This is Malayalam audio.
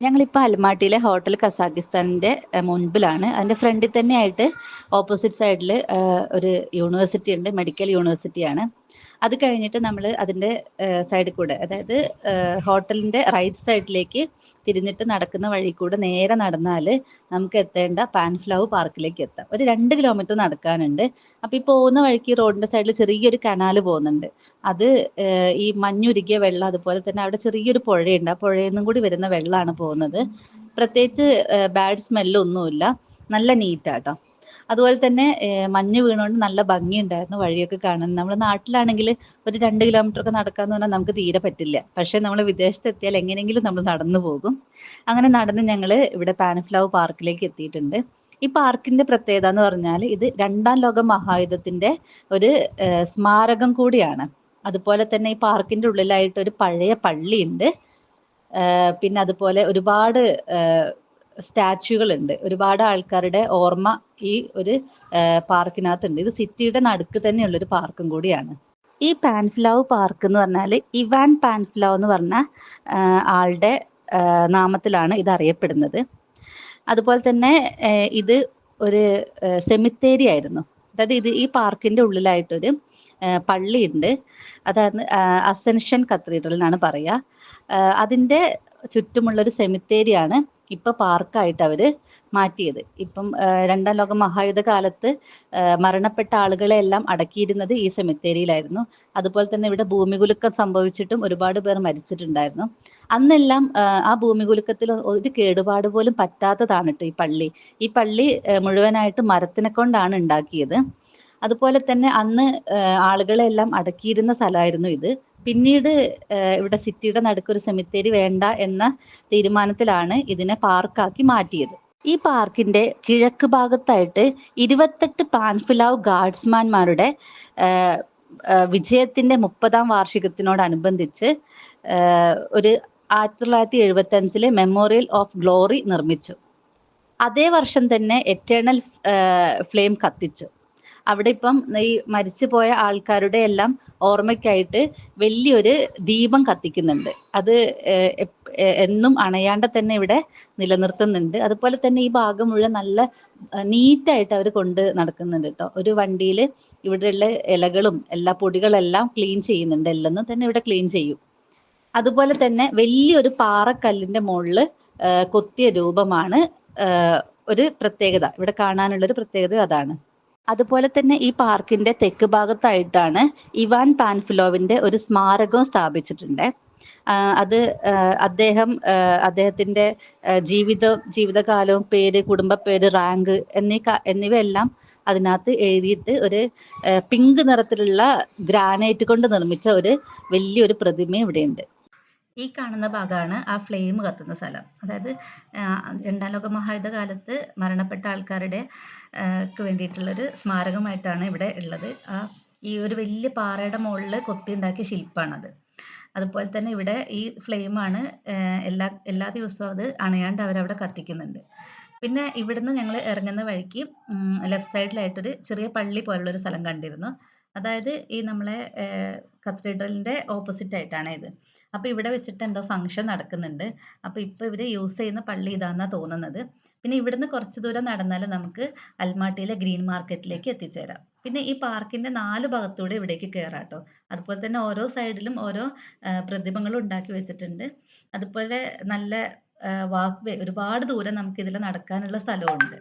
ഞങ്ങളിപ്പോൾ അൽമാട്ടിയിലെ ഹോട്ടൽ കസാഖിസ്ഥാനിന്റെ മുൻപിലാണ്. അതിന്റെ ഫ്രണ്ടിൽ തന്നെയായിട്ട് ഓപ്പോസിറ്റ് സൈഡിൽ ഒരു യൂണിവേഴ്സിറ്റി ഉണ്ട് മെഡിക്കൽ യൂണിവേഴ്സിറ്റിയാണ്. അത് കഴിഞ്ഞിട്ട് നമ്മൾ അതിന്റെ സൈഡിൽ കൂടെ അതായത് ഹോട്ടലിന്റെ റൈറ്റ് സൈഡിലേക്ക് തിരിഞ്ഞിട്ട് നടക്കുന്ന വഴി കൂടെ നേരെ നടന്നാൽ നമുക്ക് എത്തേണ്ട പാൻഫ്ലവ് പാർക്കിലേക്ക് എത്താം. ഒരു രണ്ട് കിലോമീറ്റർ നടക്കാനുണ്ട്. അപ്പം ഈ പോകുന്ന വഴിക്ക് റോഡിന്റെ സൈഡിൽ ചെറിയൊരു കനാല് പോകുന്നുണ്ട്. അത് ഈ മഞ്ഞുരുകിയ വെള്ളം അതുപോലെ തന്നെ അവിടെ ചെറിയൊരു പുഴയുണ്ട്. ആ പുഴയിൽ നിന്നും കൂടി വരുന്ന വെള്ളമാണ് പോകുന്നത്. പ്രത്യേകിച്ച് ബാഡ് സ്മെല്ലൊന്നുമില്ല നല്ല നീറ്റാട്ടോ അതുപോലെ തന്നെ മഞ്ഞ് വീണുകൊണ്ട് നല്ല ഭംഗിയുണ്ടായിരുന്നു വഴിയൊക്കെ കാണാൻ. നമ്മൾ നാട്ടിലാണെങ്കിൽ ഒരു രണ്ട് കിലോമീറ്റർ ഒക്കെ നടക്കാന്ന് പറഞ്ഞാൽ നമുക്ക് തീരെ പറ്റില്ല. പക്ഷെ നമ്മൾ വിദേശത്ത് എത്തിയാൽ എങ്ങനെയെങ്കിലും നമ്മൾ നടന്നു പോകും. അങ്ങനെ നടന്ന് ഞങ്ങൾ ഇവിടെ പാനഫ്ലവ് പാർക്കിലേക്ക് എത്തിയിട്ടുണ്ട്. ഈ പാർക്കിന്റെ പ്രത്യേകത എന്ന് പറഞ്ഞാൽ ഇത് രണ്ടാം ലോക മഹായുദ്ധത്തിന്റെ ഒരു സ്മാരകം കൂടിയാണ്. അതുപോലെ തന്നെ ഈ പാർക്കിന്റെ ഉള്ളിലായിട്ട് ഒരു പഴയ പള്ളിയുണ്ട്. പിന്നെ അതുപോലെ ഒരുപാട് സ്റ്റാച്യുകൾ ഉണ്ട് ഒരുപാട് ആൾക്കാരുടെ ഓർമ്മ ഈ ഒരു പാർക്കിനകത്തുണ്ട്. ഇത് സിറ്റിയുടെ നടുക്ക് തന്നെയുള്ള ഒരു പാർക്കും കൂടിയാണ്. ഈ പാൻഫ്ലാവ് പാർക്ക് എന്ന് പറഞ്ഞാൽ ഇവാൻ പാൻഫ്ലാവ് എന്ന് പറഞ്ഞ ആളുടെ നാമത്തിലാണ് ഇത് അറിയപ്പെടുന്നത് അതുപോലെ തന്നെ ഇത് ഒരു സെമിത്തേരി ആയിരുന്നു. അതായത് ഇത് ഈ പാർക്കിന്റെ ഉള്ളിലായിട്ടൊരു പള്ളിയുണ്ട്. അതായത് അസെൻഷൻ കത്തീഡ്രൽ എന്നാണ് പറയുക അതിന്റെ ചുറ്റുമുള്ള ഒരു സെമിത്തേരിയാണ് ഇപ്പൊ പാർക്കായിട്ട് അവർ മാറ്റിയത്. ഇപ്പം രണ്ടാം ലോക മഹായുദ്ധ കാലത്ത് മരണപ്പെട്ട ആളുകളെ എല്ലാം അടക്കിയിരുന്നത് ഈ സെമിത്തേരിയിലായിരുന്നു. അതുപോലെ തന്നെ ഇവിടെ ഭൂമികുലുക്കം സംഭവിച്ചിട്ടും ഒരുപാട് പേർ മരിച്ചിട്ടുണ്ടായിരുന്നു. അന്നെല്ലാം ആ ഭൂമികുലുക്കത്തിൽ ഒരു കേടുപാട് പോലും പറ്റാത്തതാണ് കേട്ടോ ഈ പള്ളി. ഈ പള്ളി മുഴുവനായിട്ട് മരത്തിനെ കൊണ്ടാണ് ഉണ്ടാക്കിയത്. അതുപോലെ തന്നെ അന്ന് ആളുകളെ എല്ലാം അടക്കിയിരുന്ന സ്ഥലമായിരുന്നു ഇത്. പിന്നീട് ഇവിടെ സിറ്റിയുടെ നടുക്കൊരു സെമിത്തേരി വേണ്ട എന്ന തീരുമാനത്തിലാണ് ഇതിനെ പാർക്കാക്കി മാറ്റിയത്. ഈ പാർക്കിന്റെ കിഴക്ക് ഭാഗത്തായിട്ട് ഇരുപത്തെട്ട് പാൻഫിലാവ് ഗാർഡ്സ്മാൻമാരുടെ വിജയത്തിന്റെ മുപ്പതാം വാർഷികത്തിനോടനുബന്ധിച്ച് ഒരു ആയിരത്തി തൊള്ളായിരത്തി എഴുപത്തി അഞ്ചിലെ മെമ്മോറിയൽ ഓഫ് ഗ്ലോറി നിർമ്മിച്ചു. അതേ വർഷം തന്നെ എറ്റേണൽ ഫ്ലെയിം കത്തിച്ചു. അവിടെ ഇപ്പം ഈ മരിച്ചു പോയ ആൾക്കാരുടെ എല്ലാം ഓർമ്മയ്ക്കായിട്ട് വലിയൊരു ദീപം കത്തിക്കുന്നുണ്ട്. അത് എന്നും അണയാണ്ട തന്നെ ഇവിടെ നിലനിർത്തുന്നുണ്ട്. അതുപോലെ തന്നെ ഈ ഭാഗം മുഴുവൻ നല്ല നീറ്റായിട്ട് അവർ കൊണ്ട് നടക്കുന്നുണ്ട് കേട്ടോ. ഒരു വണ്ടിയിൽ ഇവിടെയുള്ള ഇലകളും എല്ലാ പൊടികളെല്ലാം ക്ലീൻ ചെയ്യുന്നുണ്ട്. എല്ലാം തന്നെ ഇവിടെ ക്ലീൻ ചെയ്യും. അതുപോലെ തന്നെ വലിയൊരു പാറക്കല്ലിന്റെ മുകളിൽ കൊത്തിയ രൂപമാണ് ഒരു പ്രത്യേകത. ഇവിടെ കാണാനുള്ള ഒരു പ്രത്യേകത അതാണ്. അതുപോലെ തന്നെ ഈ പാർക്കിന്റെ തെക്ക് ഭാഗത്തായിട്ടാണ് ഇവാൻ പാൻഫിലോവിന്റെ ഒരു സ്മാരകം സ്ഥാപിച്ചിട്ടുണ്ട്. അത് അദ്ദേഹം അദ്ദേഹത്തിന്റെ ജീവിത ജീവിതകാലവും പേര് കുടുംബ പേര് റാങ്ക് എന്നീ എന്നിവയെല്ലാം അതിനകത്ത് എഴുതിയിട്ട് ഒരു പിങ്ക് നിറത്തിലുള്ള ഗ്രാനൈറ്റ് കൊണ്ട് നിർമ്മിച്ച ഒരു വലിയൊരു പ്രതിമ ഇവിടെയുണ്ട്. ഈ കാണുന്ന ഭാഗമാണ് ആ ഫ്ലെയിം കത്തുന്ന സ്ഥലം. അതായത് രണ്ടാം ലോക മഹായുദ്ധ കാലത്ത് മരണപ്പെട്ട ആൾക്കാരുടെ ക്ക് വേണ്ടിയിട്ടുള്ളൊരു സ്മാരകമായിട്ടാണ് ഇവിടെ ഉള്ളത്. ആ ഈ ഒരു വലിയ പാറയുടെ മുകളിൽ കൊത്തിയുണ്ടാക്കിയ ശില്പമാണത് അതുപോലെ തന്നെ ഇവിടെ ഈ ഫ്ലെയിമാണ് എല്ലാ എല്ലാ ദിവസവും അത് അണയാണ്ട് അവരവിടെ കത്തിക്കുന്നുണ്ട്. പിന്നെ ഇവിടുന്ന് ഞങ്ങൾ ഇറങ്ങുന്ന വഴിക്ക് ലെഫ്റ്റ് സൈഡിലായിട്ടൊരു ചെറിയ പള്ളി പോലുള്ളൊരു സ്ഥലം കണ്ടിരുന്നു. അതായത് ഈ നമ്മളെ കത്തീഡ്രലിന്റെ ഓപ്പോസിറ്റ് ആയിട്ടാണ് ഇത്. അപ്പോൾ ഇവിടെ വെച്ചിട്ട് എന്തോ ഫംഗ്ഷൻ നടക്കുന്നുണ്ട്. അപ്പോൾ ഇപ്പോൾ ഇവർ യൂസ് ചെയ്യുന്ന പള്ളി ഇതാണെന്നാണ് തോന്നുന്നത്. പിന്നെ ഇവിടുന്ന് കുറച്ച് ദൂരം നടന്നാൽ നമുക്ക് അൽമാട്ടിയിലെ ഗ്രീൻ മാർക്കറ്റിലേക്ക് എത്തിച്ചേരാം. പിന്നെ ഈ പാർക്കിന്റെ നാല് ഭാഗത്തൂടെ ഇവിടേക്ക് കയറാം കേട്ടോ അതുപോലെ തന്നെ ഓരോ സൈഡിലും ഓരോ പ്രതിമകളും ഉണ്ടാക്കി വെച്ചിട്ടുണ്ട്. അതുപോലെ നല്ല വാക്ക് വേ ഒരുപാട് ദൂരം നമുക്ക് ഇതിൽ നടക്കാനുള്ള സ്ഥലമുണ്ട്